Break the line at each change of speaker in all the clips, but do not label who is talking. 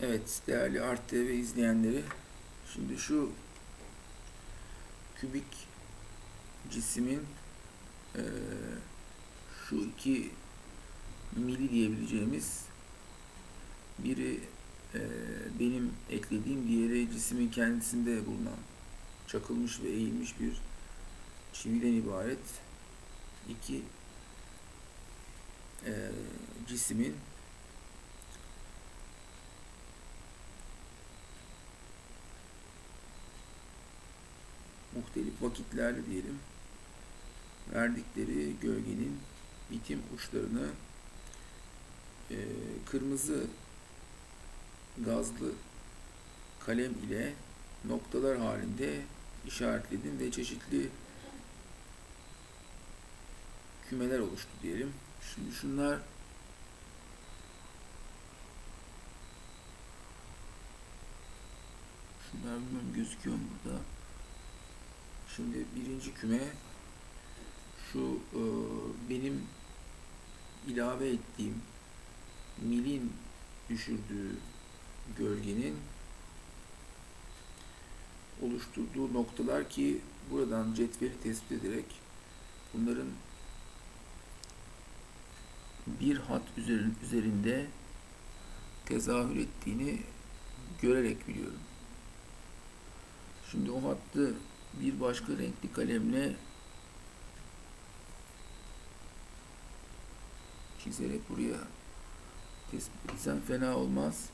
Evet değerli Art TV izleyenleri şimdi şu kübik cismin eee, şu iki mili diyebileceğimiz biri eee, benim eklediğim diğeri cismin kendisinde bulunan çakılmış ve eğilmiş bir çividen ibaret. İki eee cismin muhtelif vakitlerde diyelim verdikleri gölgenin bitim uçlarını eee, kırmızı gazlı kalem ile noktalar halinde işaretledim ve çeşitli kümeler oluştu diyelim. Şimdi şunlar şunlar bilmiyorum gözüküyor mu burada? Şimdi birinci küme şu e, benim ilave ettiğim milin düşürdüğü gölgenin oluşturduğu noktalar ki buradan cetveli tespit ederek bunların bir hat üzerin- üzerinde tezahür ettiğini görerek biliyorum. Şimdi o hattı bir başka renkli kalemle çizerek buraya tespit etsem fena olmaz.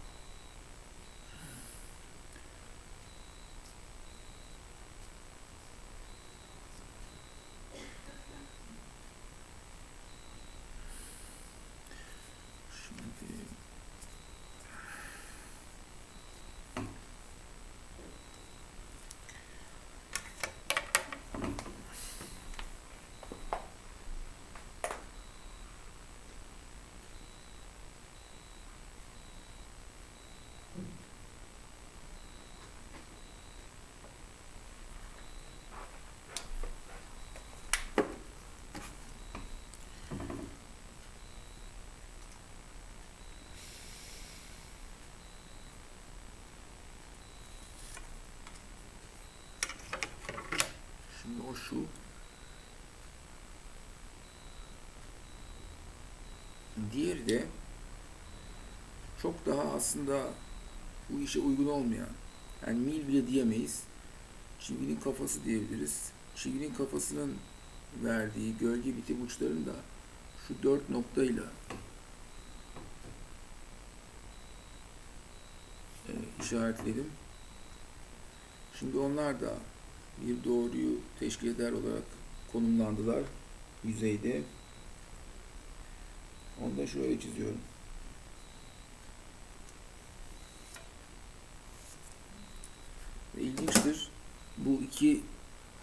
Şimdi Şimdi o şu. Diğeri de çok daha aslında bu işe uygun olmayan. Yani mil bile diyemeyiz. Çivinin kafası diyebiliriz. Çivinin kafasının verdiği gölge bitim uçlarını da şu dört noktayla e, işaretledim. Şimdi onlar da bir doğruyu teşkil eder olarak konumlandılar yüzeyde. Onu da şöyle çiziyorum. Ve ilginçtir. Bu iki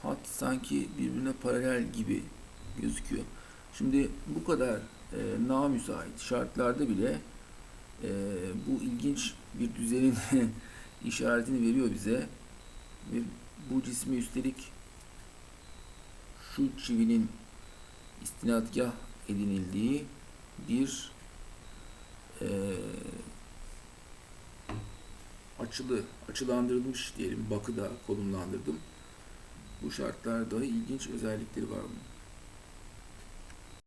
hat sanki birbirine paralel gibi gözüküyor. Şimdi bu kadar e, namüsait şartlarda bile e, bu ilginç bir düzenin işaretini veriyor bize. Ve bu cismi üstelik şu çivinin istinadgah edinildiği bir eee, açılı, açılandırılmış diyelim bakıda konumlandırdım. Bu şartlarda ilginç özellikleri var bunun.